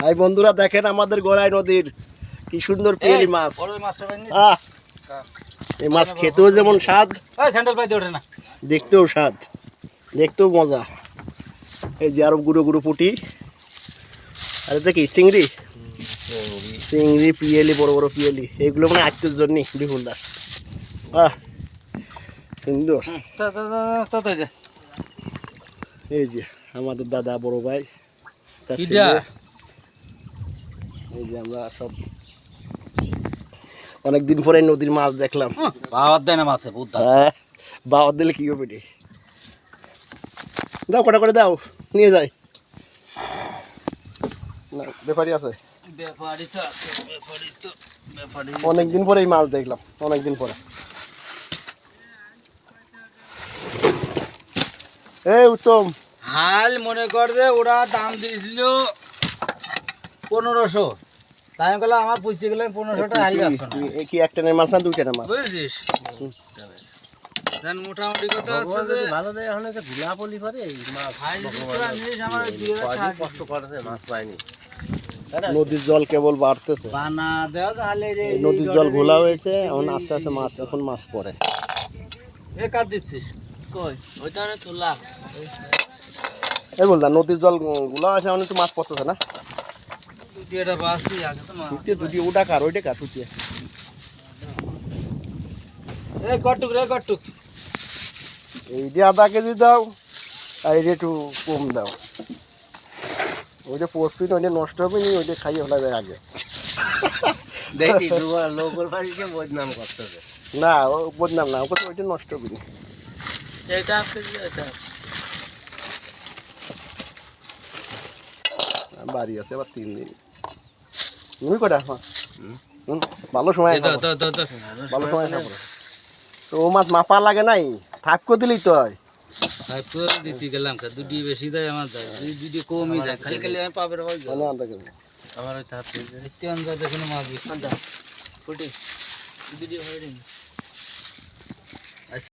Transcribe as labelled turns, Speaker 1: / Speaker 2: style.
Speaker 1: High বন্ধুরা দেখেন আমাদের গড়াই নদীর কি সুন্দর পিয়ালি মাছ। এই মাছ খেতেও যেমন স্বাদ। দেখতেও স্বাদ। দেখতেও মজা। এই যে আরও গুঁড়ো গুঁড়ো পুটি। আর এটা কি চিংড়ি? চিংড়ি পিয়েলি বড় বড় পিয়েলি। এগুলো মানে আজকের জন্য বিপুলদার আহ! সুন্দর। এই যে আমাদের দাদা বড় ভাই। এই যে আমরা সব অনেকদিন পরে নদীর মাছ দেখলাম।
Speaker 2: বাবার দেয় না মাছে বুদ্ধা
Speaker 1: হ্যাঁ বাবা দিলে কি হবে? দাও কটা করে দাও নিয়ে যাই। না ব্যাপারি আছে। অনেকদিন পরে এই মাছ দেখলাম অনেকদিন পরে। এই উত্তম।
Speaker 2: হাল মনে কর যে ওরা দাম দিয়েছিল পনেরোশো। তাই আমি বললাম আমার পুষতে গেলে পনেরোশোটা হাল যাচ্ছে না।
Speaker 1: এ কি একটা মাছ না মাছ
Speaker 2: বুঝেছিস? মোটামুটি কথা হচ্ছে যে
Speaker 3: ভালো দেয় এখন যে গুলা পলি করে। মাছ
Speaker 2: আমার টাকা
Speaker 3: কষ্ট করেছে মাছ
Speaker 1: নদীর জল কেবল বাড়তেছে।
Speaker 2: বানা দেওয়া তাহলে
Speaker 1: নদীর জল ঘোলা হয়েছে এখন আস্তে আস্তে মাছ এখন মাছ পড়ে।
Speaker 2: এ কাজ দিচ্ছিস?
Speaker 3: কই? ওইটা
Speaker 1: এই বলতাম নদীর জলগুলা আছে একটু মাছ পড়তেছে না? দুটি ওটা কার ওইটা কার
Speaker 2: কটুক রে কটুক
Speaker 1: এইটা আধা কেজি দাও আর এইটা একটু কম দাও। ওইটা পোস্টপিন ওইটা নষ্ট হবে নি ওইটা খাইয়ে ফেলা যায় আগে।
Speaker 3: দেখি তোমার বাড়িকে বদনাম করতেছে।
Speaker 1: না ও বদনাম না ওকে তো ওইটা নষ্ট হবে নি।
Speaker 3: এটা এটা
Speaker 1: বাড়ি আছে আবার তিন দিন। তুমি কটা? হ্যাঁ। ভালো সময়
Speaker 2: তো
Speaker 1: খাব।
Speaker 2: তো তো তো
Speaker 1: ভালো সময় তো ও মাছ মাপা লাগে নাই? থাক করে দিলেই তো হয়
Speaker 2: দিতে গেলাম দুটি বেশি দেয় আমার দুটি কমই দেয়। খালি খালি আমি পাবের
Speaker 1: মানে
Speaker 3: আমার ওই হাত
Speaker 2: দেখুন মাছ
Speaker 3: ফুটি। ভিডিও হয়ে